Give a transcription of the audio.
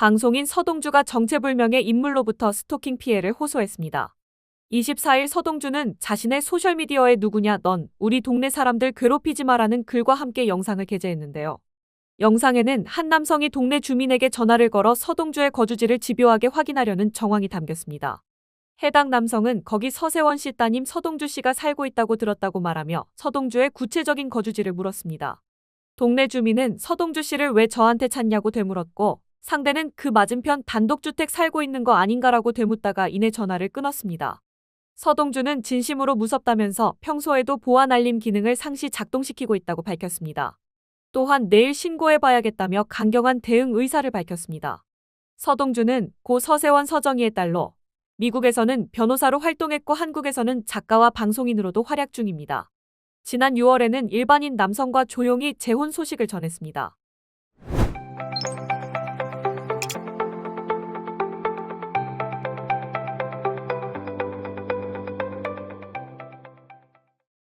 방송인 서동주가 정체불명의 인물로부터 스토킹 피해를 호소했습니다. 24일 서동주는 자신의 소셜미디어에 누구냐 넌 우리 동네 사람들 괴롭히지 마라는 글과 함께 영상을 게재했는데요. 영상에는 한 남성이 동네 주민에게 전화를 걸어 서동주의 거주지를 집요하게 확인하려는 정황이 담겼습니다. 해당 남성은 거기 서세원 씨 따님 서동주 씨가 살고 있다고 들었다고 말하며 서동주의 구체적인 거주지를 물었습니다. 동네 주민은 서동주 씨를 왜 저한테 찾냐고 되물었고 상대는 그 맞은편 단독주택 살고 있는 거 아닌가라고 되묻다가 이내 전화를 끊었습니다. 서동주는 진심으로 무섭다면서 평소에도 보안 알림 기능을 상시 작동시키고 있다고 밝혔습니다. 또한 내일 신고해봐야겠다며 강경한 대응 의사를 밝혔습니다. 서동주는 고 서세원 서정희의 딸로 미국에서는 변호사로 활동했고 한국에서는 작가와 방송인으로도 활약 중입니다. 지난 6월에는 일반인 남성과 조용히 재혼 소식을 전했습니다.